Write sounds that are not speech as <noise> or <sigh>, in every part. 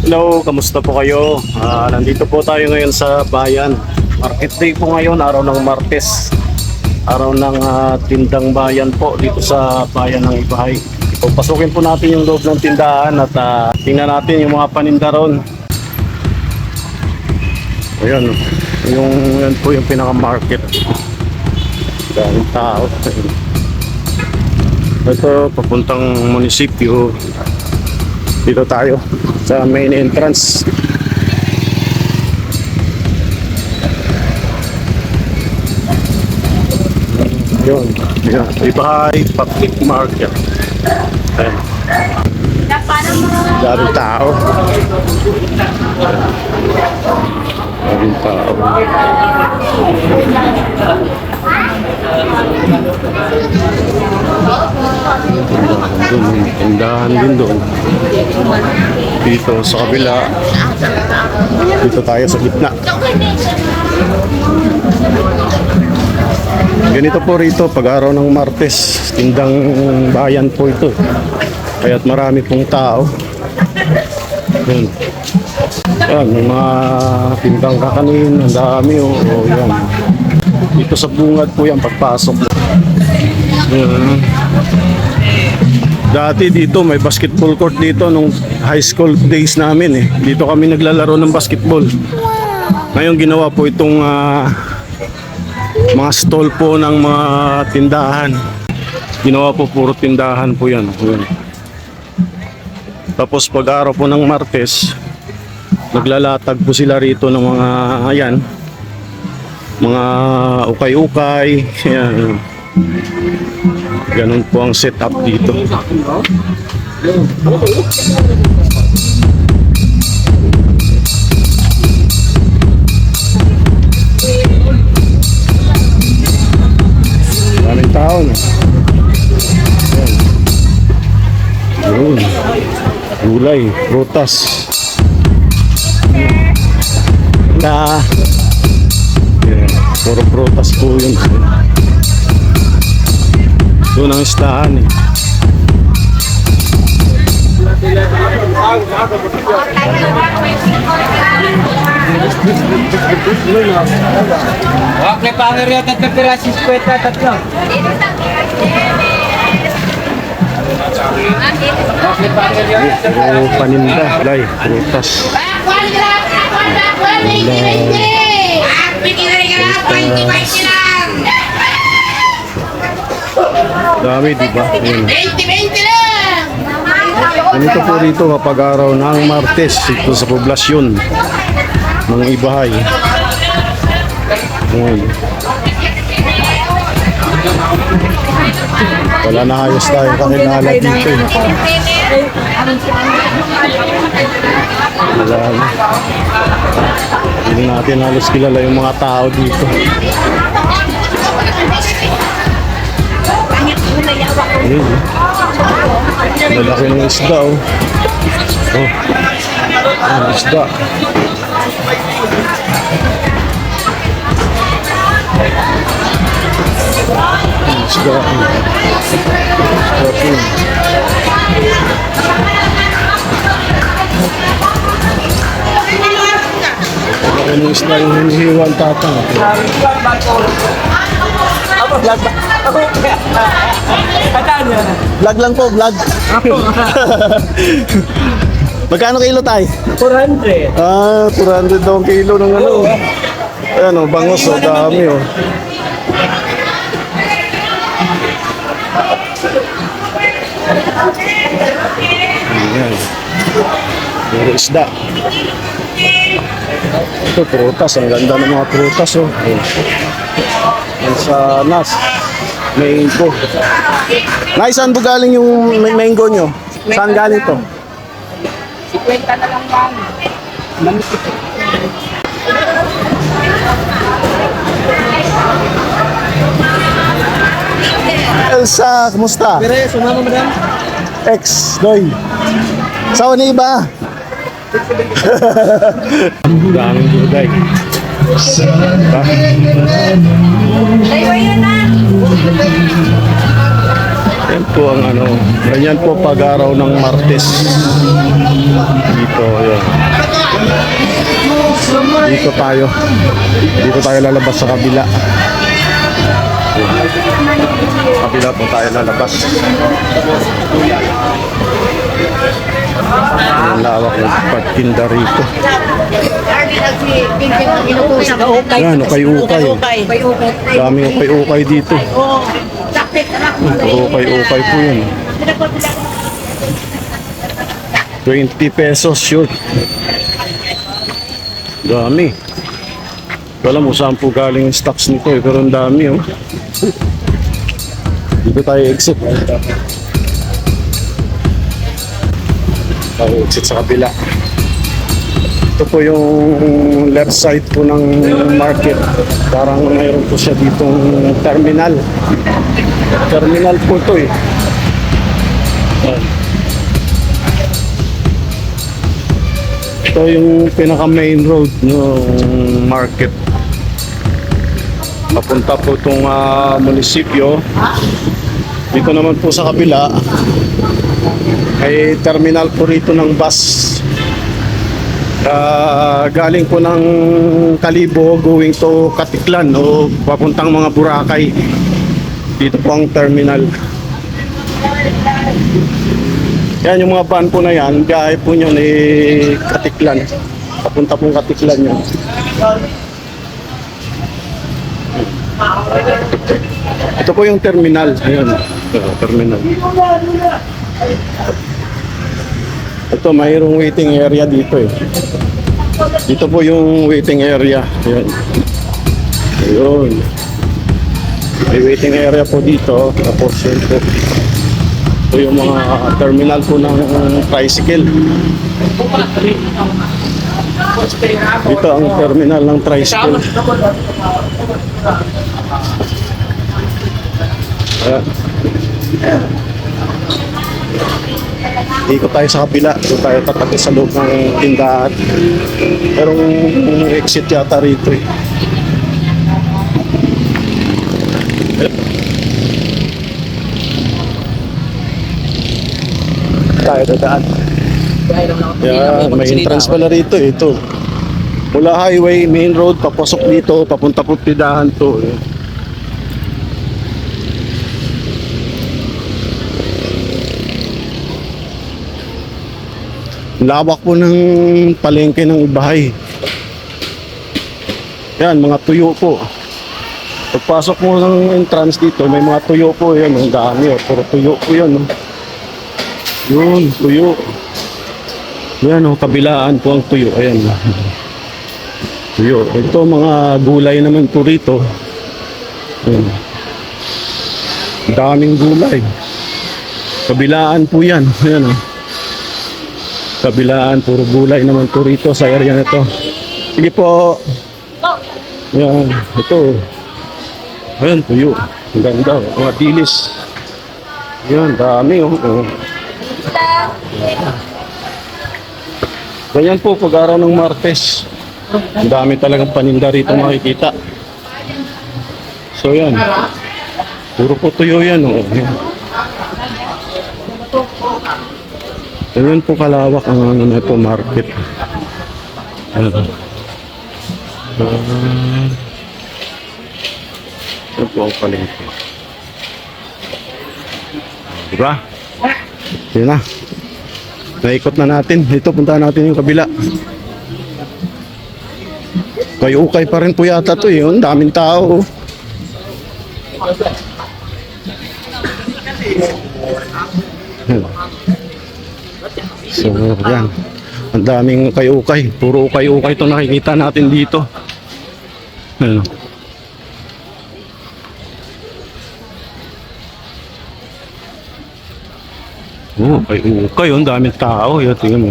Hello, kamusta po kayo? Ah, nandito po tayo ngayon sa bayan. Market day po ngayon, araw ng Martes. Araw ng ah, tindang bayan po dito sa bayan ng Ibahay. So, pasukin po natin yung loob ng tindahan at ah, tingnan natin yung mga paninda ron. Ayan, yung, yan po yung pinaka-market. Daming tao. Ito, papuntang munisipyo. Dito tayo sa main entrance. Yun. Yun. Ibahay Public Market. Ayan. Daming tao. Daming tao. Doon, tindahan din doon. Dito sa kabila. Dito tayo sa gitna. Ganito po rito pag araw ng Martes. Tindang bayan po ito. Kaya't marami pong tao. Yun. Yan, may mga tindang kakanin. Ang dami o oh, yan. Dito sa bungad po yan pagpasok. Yan. Dati dito may basketball court dito nung high school days namin eh. Dito kami naglalaro ng basketball. Ngayon ginawa po itong ah, mga stall po ng mga tindahan. Ginawa po puro tindahan po yan. Yun. Tapos pag araw po ng Martes, naglalatag po sila rito ng mga ayan, mga ukay-ukay. Ayan. Ganun po ang setup dito. Maraming tao? Ayan. Yun. Gulay, prutas. Na yeah, puro prutas po yun. Doon ang istahan eh. Wakle panger yun, tatlong pirasis kweta, tatlo. Wakle panger yun, Puro paninda, prutas. Dami, di ba? Yun. Ganito po rito kapag araw ng Martes ito sa poblasyon ng Ibahay. Ngayon. Wala na ayos tayo kaninala dito. eh. Wala na. Hindi natin halos kilala yung mga tao dito. Ayun. eh. Malaki ng isda oh. Oh. Ang isda. Ang isda. Isda po. Malaki ng isda yung hinihiwan tatang. Vlog lang po, vlog. <laughs> Magkano kilo tayo? 400. Ah, 400 daw ang kilo ng ano. Ayan o, bangos o, dami oh. o. Ayan. Puro isda. Ito, prutas. Ang ganda ng mga prutas. Oh. Sa nas. Mango. Nay, saan po galing yung ma- mango nyo? Saan galing to? 50 na lang yan. Elsa, kumusta? Pero sumama lang. Ex, Doy. Sawa ni iba. Daming gulay. Yan po ang ano, ganyan po pag araw ng Martes. Dito. Yun. Dito tayo. Dito tayo lalabas sa kabila. Kabila po tayo lalabas. Ang lawak ng pagtinda rito. Yan, ukay-ukay. Daming ukay-ukay dito. Ukay-ukay po yun. 20 pesos shoot. Dami. Wala mo saan po galing yung stocks nito eh, pero ang dami oh. Dito tayo exit. Tayo exit sa kabila. Ito po yung left side po ng market. Parang mayroon po siya ditong terminal. Terminal po ito eh. Ito yung pinaka main road ng market. Papunta po itong ah, munisipyo. Dito naman po sa kabila ay terminal po rito ng bus. Ah, galing po ng Kalibo going to Katiklan o papuntang mga Boracay. Dito po ang terminal. Yan yung mga van po na yan, biyahe po nyo ni Katiklan. Papunta pong Katiklan yun. Ito po yung terminal. Ayan. Uh, terminal. Ito, mayroong waiting area dito eh. Dito po yung waiting area. Ayan. Ayun. May waiting area po dito. Tapos yun po. Ito yung mga terminal po ng tricycle. Dito ang terminal ng tricycle. Ikot tayo sa kabila. Doon tayo tatabi sa loob ng tindahan. Pero may exit yata rito eh. Tayo dadaan. Yan, may entrance pala rito eh. Ito. Mula highway, main road, papasok dito, papunta po tindahan to. eh. Lawak po ng palengke ng ibahay. Yan, mga tuyo po. Pagpasok mo ng entrance dito, may mga tuyo po. Yan, ang dami. Oh. Puro tuyo po yan. Oh. Yun, tuyo. Yan, oh, kabilaan po ang tuyo. Ayan. Tuyo. Ito, mga gulay naman po rito. Ayan. Daming gulay. Kabilaan po yan. Ayan, oh. Kabilaan, puro gulay naman po rito sa area na to. Sige po. Yan, ito. Ayan, tuyo. Ang ganda. oh. Mga dilis. Yan, dami oh. oh. Ganyan po pag araw ng Martes. Ang dami talagang paninda rito makikita. So yan. Puro po tuyo yan. Oh. Yan. Ganyan po kalawak ang ano na ito, market. Ano. Uh, ito po ang palengke. Diba? Yun na. Naikot na natin. Ito, puntahan natin yung kabila. Kay ukay pa rin po yata to eh. Ang daming tao. Yan. So, yan. Ang daming ukay-ukay. Puro ukay-ukay ito nakikita natin dito. Oo, oh, kay ukay. Ang daming tao. Yan, tingnan mo.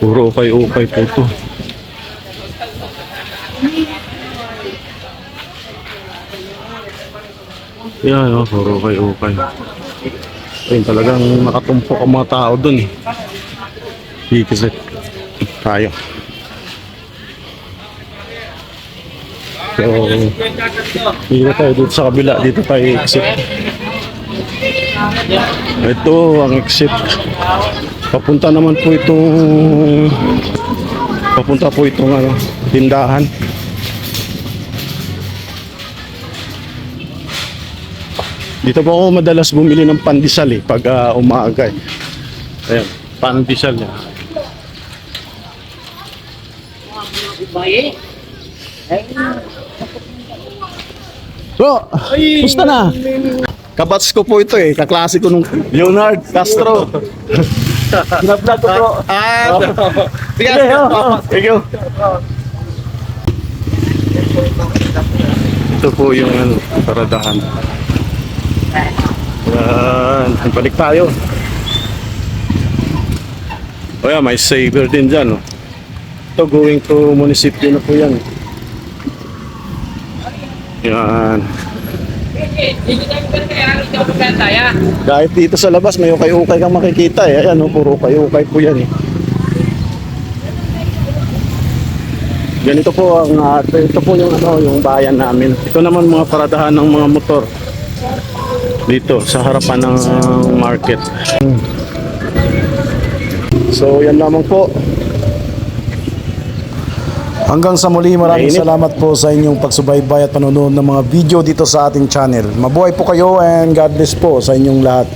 Puro ukay-ukay po ito. Yan, oh, puro ukay-ukay. Ayun, talagang nakatumpok ang mga tao dun eh. Ikisit. Tayo. So, dito tayo dito sa kabila. Dito tayo exit. Ito ang exit. Papunta naman po itong papunta po itong ano, tindahan. Dito po ako madalas bumili ng pandesal eh pag ah, umaga eh. Ayan, pandesal niya. So, gusto na? Kabats ko po ito eh, kaklase ko nung Leonard Castro. Vlog ko bro. Ah, sige, thank you. Ito po yung ano, paradahan. Yan, balik tayo. O yan, may saver din dyan. Oh. Ito going to munisipyo na po yan. Yan. Kahit dito sa labas, may ukay-ukay kang makikita eh. Ayan, oh, puro ukay-ukay po yan eh. Ganito po ang uh, ito po yung ano yung bayan namin. Ito naman mga paradahan ng mga motor dito sa harapan ng market. So yan lamang po. Hanggang sa muli, maraming Mainit. salamat po sa inyong pagsubaybay at panonood ng mga video dito sa ating channel. Mabuhay po kayo and God bless po sa inyong lahat.